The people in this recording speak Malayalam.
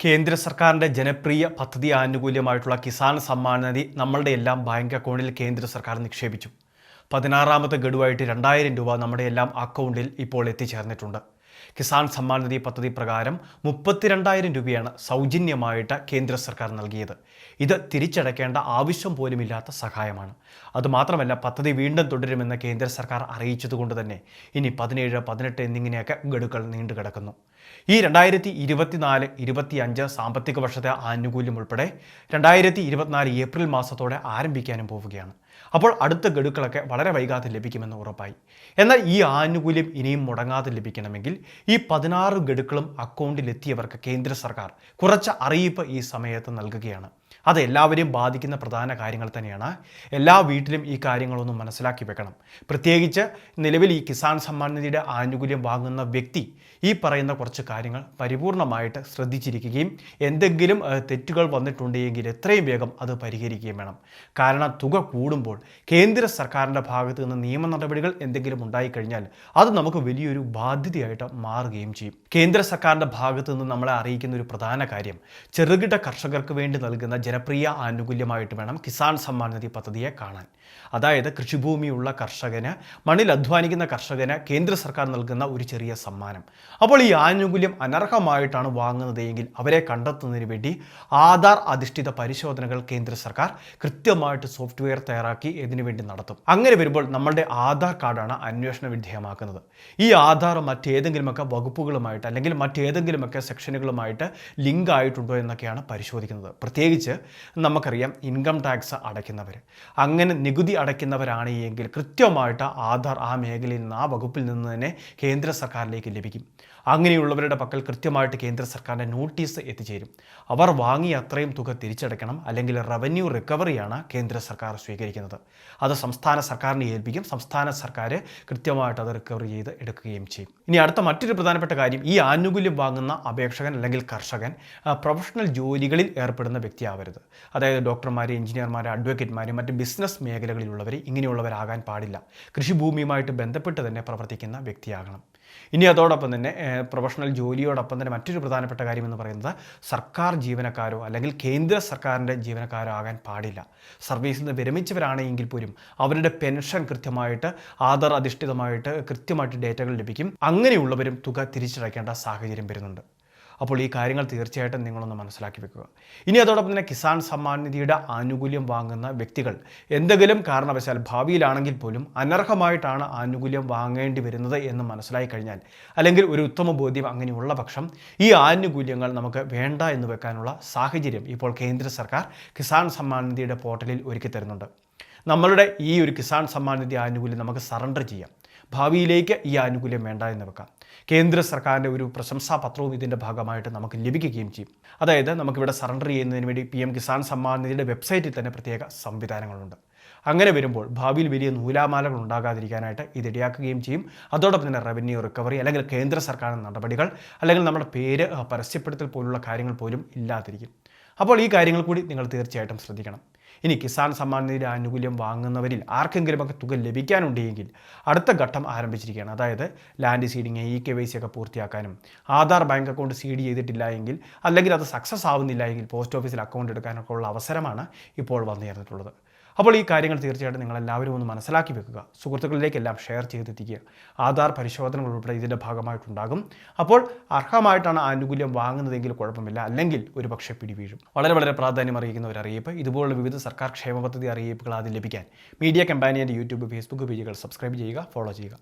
കേന്ദ്ര സർക്കാരിന്റെ ജനപ്രിയ പദ്ധതി ആനുകൂല്യമായിട്ടുള്ള കിസാൻ സമ്മാൻ നിധി നമ്മളുടെ എല്ലാം ബാങ്ക് അക്കൗണ്ടിൽ കേന്ദ്ര സർക്കാർ നിക്ഷേപിച്ചു. പതിനാറാമത്തെ ഗഡുവായിട്ട് രണ്ടായിരം രൂപ നമ്മുടെ എല്ലാം അക്കൗണ്ടിൽ ഇപ്പോൾ എത്തിച്ചേർന്നിട്ടുണ്ട്. കിസാൻ സമ്മാൻ നിധി പദ്ധതി പ്രകാരം മുപ്പത്തിരണ്ടായിരം രൂപയാണ് സൗജന്യമായിട്ട് കേന്ദ്ര സർക്കാർ നൽകിയത്. ഇത് തിരിച്ചടയ്ക്കേണ്ട ആവശ്യം പോലുമില്ലാത്ത സഹായമാണ്. അതുമാത്രമല്ല പദ്ധതി വീണ്ടും തുടരുമെന്ന് കേന്ദ്ര സർക്കാർ അറിയിച്ചതുകൊണ്ട് തന്നെ ഇനി പതിനേഴ് പതിനെട്ട് എന്നിങ്ങനെയൊക്കെ ഗഡുക്കൾ നീണ്ടു കിടക്കുന്നു. ഈ രണ്ടായിരത്തി ഇരുപത്തിനാല് ഇരുപത്തിയഞ്ച് സാമ്പത്തിക വർഷത്തെ ആനുകൂല്യം ഉൾപ്പെടെ രണ്ടായിരത്തി ഇരുപത്തിനാല് ഏപ്രിൽ മാസത്തോടെ ആരംഭിക്കാനും പോവുകയാണ്. അപ്പോൾ അടുത്ത ഗഡുക്കളൊക്കെ വളരെ വൈകാതെ ലഭിക്കുമെന്ന് ഉറപ്പായി. എന്നാൽ ഈ ആനുകൂല്യം ഇനിയും മുടങ്ങാതെ ലഭിക്കണമെങ്കിൽ ഈ പതിനാറ് ഗഡുക്കളും അക്കൗണ്ടിലെത്തിയവർക്ക് കേന്ദ്ര സർക്കാർ കുറച്ച് അറിയിപ്പ് ഈ സമയത്ത് നൽകുകയാണ്. അത് എല്ലാവരെയും ബാധിക്കുന്ന പ്രധാന കാര്യങ്ങൾ തന്നെയാണ്. എല്ലാ വീട്ടിലും ഈ കാര്യങ്ങളൊന്നും മനസ്സിലാക്കി വെക്കണം. പ്രത്യേകിച്ച് നിലവിൽ ഈ കിസാൻ സമ്മാൻ നിധിയുടെ ആനുകൂല്യം വാങ്ങുന്ന വ്യക്തി ഈ പറയുന്ന കുറച്ച് കാര്യങ്ങൾ പരിപൂർണമായിട്ട് ശ്രദ്ധിച്ചിരിക്കുകയും എന്തെങ്കിലും തെറ്റുകൾ വന്നിട്ടുണ്ടെങ്കിൽ എത്രയും വേഗം അത് പരിഹരിക്കുകയും വേണം. കാരണം തുക കൂടുമ്പോൾ കേന്ദ്ര സർക്കാരിന്റെ ഭാഗത്തു നിന്ന് നിയമ നടപടികൾ എന്തെങ്കിലും ഉണ്ടായിക്കഴിഞ്ഞാൽ അത് നമുക്ക് വലിയൊരു ബാധ്യതയായിട്ട് മാറുകയും ചെയ്യും. കേന്ദ്ര സർക്കാരിന്റെ ഭാഗത്തു നിന്ന് നമ്മളെ അറിയിക്കുന്ന ഒരു പ്രധാന കാര്യം ചെറുകിട കർഷകർക്ക് വേണ്ടി നൽകുന്ന ജനപ്രിയ ആനുകൂല്യമായിട്ട് വേണം കിസാൻ സമ്മാൻ നിധി പദ്ധതിയെ കാണാൻ. അതായത് കൃഷിഭൂമിയുള്ള കർഷകന് മണ്ണിൽ അധ്വാനിക്കുന്ന കർഷകന് കേന്ദ്ര സർക്കാർ നൽകുന്ന ഒരു ചെറിയ സമ്മാനം. അപ്പോൾ ഈ ആനുകൂല്യം അനർഹമായിട്ടാണ് വാങ്ങുന്നത് എങ്കിൽ അവരെ കണ്ടെത്തുന്നതിന് വേണ്ടി ആധാർ അധിഷ്ഠിത പരിശോധനകൾ കേന്ദ്ര സർക്കാർ കൃത്യമായിട്ട് സോഫ്റ്റ്വെയർ തയ്യാറാക്കി ഇതിനുവേണ്ടി നടത്തും. അങ്ങനെ വരുമ്പോൾ നമ്മളുടെ ആധാർ കാർഡാണ് അന്വേഷണ വിധേയമാക്കുന്നത്. ഈ ആധാർ മറ്റേതെങ്കിലുമൊക്കെ വകുപ്പുകളുമായിട്ട് അല്ലെങ്കിൽ മറ്റേതെങ്കിലുമൊക്കെ സെക്ഷനുകളുമായിട്ട് ലിങ്ക് ആയിട്ടുണ്ടോ എന്നൊക്കെയാണ് പരിശോധിക്കുന്നത്. പ്രത്യേകിച്ച് നമുക്കറിയാം ഇൻകം ടാക്സ് അടയ്ക്കുന്നവർ അങ്ങനെ നികുതി അടയ്ക്കുന്നവരാണ് എങ്കിൽ കൃത്യമായിട്ട് ആധാർ ആ മേഖലയിൽ നിന്ന് ആ വകുപ്പിൽ നിന്ന് തന്നെ കേന്ദ്ര സർക്കാരിലേക്ക് ലഭിക്കും. അങ്ങനെയുള്ളവരുടെ പക്കൽ കൃത്യമായിട്ട് കേന്ദ്ര സർക്കാരിന്റെ നോട്ടീസ് എത്തിച്ചേരും. അവർ വാങ്ങിയ അത്രയും തുക തിരിച്ചടയ്ക്കണം അല്ലെങ്കിൽ റവന്യൂ റിക്കവറിയാണ് കേന്ദ്ര സർക്കാർ സ്വീകരിക്കുന്നത്. അത് സംസ്ഥാന സർക്കാരിനെ ഏൽപ്പിക്കും. സംസ്ഥാന സർക്കാർ കൃത്യമായിട്ട് അത് റിക്കവർ ചെയ്ത് എടുക്കുകയും ചെയ്യും. ഇനി അടുത്ത മറ്റൊരു പ്രധാനപ്പെട്ട കാര്യം ഈ ആനുകൂല്യം വാങ്ങുന്ന അപേക്ഷകൻ അല്ലെങ്കിൽ കർഷകൻ പ്രൊഫഷണൽ ജോലികളിൽ ഏർപ്പെടുന്ന വ്യക്തിയാവരുത്. അതായത് ഡോക്ടർമാർ എഞ്ചിനീയർമാർ അഡ്വക്കേറ്റ്മാർ മറ്റ് ബിസിനസ് മേഖലകളിലുള്ളവർ ഇങ്ങനെയുള്ളവരാകാൻ പാടില്ല. കൃഷിഭൂമിയുമായിട്ട് ബന്ധപ്പെട്ട് തന്നെ പ്രവർത്തിക്കുന്ന വ്യക്തിയാകണം. ഇനി അതോടൊപ്പം തന്നെ പ്രൊഫഷണൽ ജോലിയോടൊപ്പം തന്നെ മറ്റൊരു പ്രധാനപ്പെട്ട കാര്യം എന്ന് പറയുന്നത് സർക്കാർ ജീവനക്കാരോ അല്ലെങ്കിൽ കേന്ദ്ര സർക്കാരിന്റെ ജീവനക്കാരോ ആകാൻ പാടില്ല. സർവീസിൽ നിന്ന് വിരമിച്ചവരാണെങ്കിൽ പോലും അവരുടെ പെൻഷൻ കൃത്യമായിട്ട് ആധാർ അധിഷ്ഠിതമായിട്ട് കൃത്യമായിട്ട് ഡേറ്റകൾ ലഭിക്കും. അങ്ങനെയുള്ളവരും തുക തിരിച്ചടയ്ക്കേണ്ട സാഹചര്യം വരുന്നുണ്ട്. അപ്പോൾ ഈ കാര്യങ്ങൾ തീർച്ചയായിട്ടും നിങ്ങളൊന്ന് മനസ്സിലാക്കി വെക്കുക. ഇനി അതോടൊപ്പം തന്നെ കിസാൻ സമ്മാൻ നിധിയുടെ ആനുകൂല്യം വാങ്ങുന്ന വ്യക്തികൾ എന്തെങ്കിലും കാരണവശാൽ ഭാവിയിലാണെങ്കിൽ പോലും അനർഹമായിട്ടാണ് ആനുകൂല്യം വാങ്ങേണ്ടി വരുന്നത് എന്ന് മനസ്സിലായി കഴിഞ്ഞാൽ അല്ലെങ്കിൽ ഒരു ഉത്തമ ബോധ്യം അങ്ങനെയുള്ള പക്ഷം ഈ ആനുകൂല്യങ്ങൾ നമുക്ക് വേണ്ട എന്ന് വെക്കാനുള്ള സാഹചര്യം ഇപ്പോൾ കേന്ദ്ര സർക്കാർ കിസാൻ സമ്മാൻ നിധിയുടെ പോർട്ടലിൽ ഒരുക്കി തരുന്നുണ്ട്. നമ്മളുടെ ഈ ഒരു കിസാൻ സമ്മാൻ നിധി ആനുകൂല്യം നമുക്ക് സറണ്ടർ ചെയ്യാം. ഭാവിയിലേക്ക് ഈ ആനുകൂല്യം വേണ്ട എന്ന് വെക്കാം. കേന്ദ്ര സർക്കാരിന്റെ ഒരു പ്രശംസാ പത്രവും ഇതിന്റെ ഭാഗമായിട്ട് നമുക്ക് ലഭിക്കുകയും ചെയ്യും. അതായത് നമുക്കിവിടെ സറണ്ടർ ചെയ്യുന്നതിന് വേണ്ടി പി എം കിസാൻ സമ്മാൻ നിധിയുടെ വെബ്സൈറ്റിൽ തന്നെ പ്രത്യേക സംവിധാനങ്ങളുണ്ട്. അങ്ങനെ വരുമ്പോൾ ഭാവിയിൽ വലിയ നൂലാമാലകൾ ഉണ്ടാകാതിരിക്കാനായിട്ട് ഇത് ഇടയാക്കുകയും ചെയ്യും. അതോടൊപ്പം തന്നെ റവന്യൂ റിക്കവറി അല്ലെങ്കിൽ കേന്ദ്ര സർക്കാർ നടപടികൾ അല്ലെങ്കിൽ നമ്മുടെ പേര് പരസ്യപ്പെടുത്തൽ പോലുള്ള കാര്യങ്ങൾ പോലും ഇല്ലാതിരിക്കും. അപ്പോൾ ഈ കാര്യങ്ങൾ കൂടി നിങ്ങൾ തീർച്ചയായിട്ടും ശ്രദ്ധിക്കണം. ഇനി കിസാൻ സമ്മാൻ നിധിയുടെ ആനുകൂല്യം വാങ്ങുന്നവരിൽ ആർക്കെങ്കിലുമൊക്കെ തുക ലഭിക്കാനുണ്ടെങ്കിൽ അടുത്ത ഘട്ടം ആരംഭിച്ചിരിക്കുകയാണ്. അതായത് land seeding e K Y C ഒക്കെ പൂർത്തിയാക്കാനും ആധാർ ബാങ്ക് അക്കൗണ്ട് സീഡ് ചെയ്തിട്ടില്ല എങ്കിൽ അല്ലെങ്കിൽ അത് സക്സസ് ആവുന്നില്ല എങ്കിൽ പോസ്റ്റ് ഓഫീസിൽ അക്കൗണ്ട് എടുക്കാനൊക്കെ ഉള്ള അവസരമാണ് ഇപ്പോൾ വന്നു ചേർന്നിട്ടുള്ളത് അപ്പോൾ ഈ കാര്യങ്ങൾ തീർച്ചയായിട്ടും നിങ്ങളെല്ലാവരും ഒന്ന് മനസ്സിലാക്കി വെക്കുക. സുഹൃത്തുക്കളിലേക്കെല്ലാം ഷെയർ ചെയ്തെത്തിക്കുക. ആധാർ പരിശോധനകൾ ഉൾപ്പെടെ ഇതിന്റെ ഭാഗമായിട്ടുണ്ടാകും. അപ്പോൾ അർഹമായിട്ടാണ് ആനുകൂല്യം വാങ്ങുന്നതെങ്കിൽ കുഴപ്പമില്ല. അല്ലെങ്കിൽ ഒരു പക്ഷേ പിടിവീഴും. വളരെ വളരെ പ്രാധാന്യം അറിയിക്കുന്ന ഒരു അറിയിപ്പ്. ഇതുപോലുള്ള വിവിധ സർക്കാർ ക്ഷേമ പദ്ധതി അറിയിപ്പുകൾ ആദ്യം ലഭിക്കാൻ. മീഡിയ കമ്പാനിയുടെ യൂട്യൂബ് ഫേസ്ബുക്ക് പേജുകൾ സബ്സ്ക്രൈബ് ചെയ്യുക ഫോളോ ചെയ്യുക.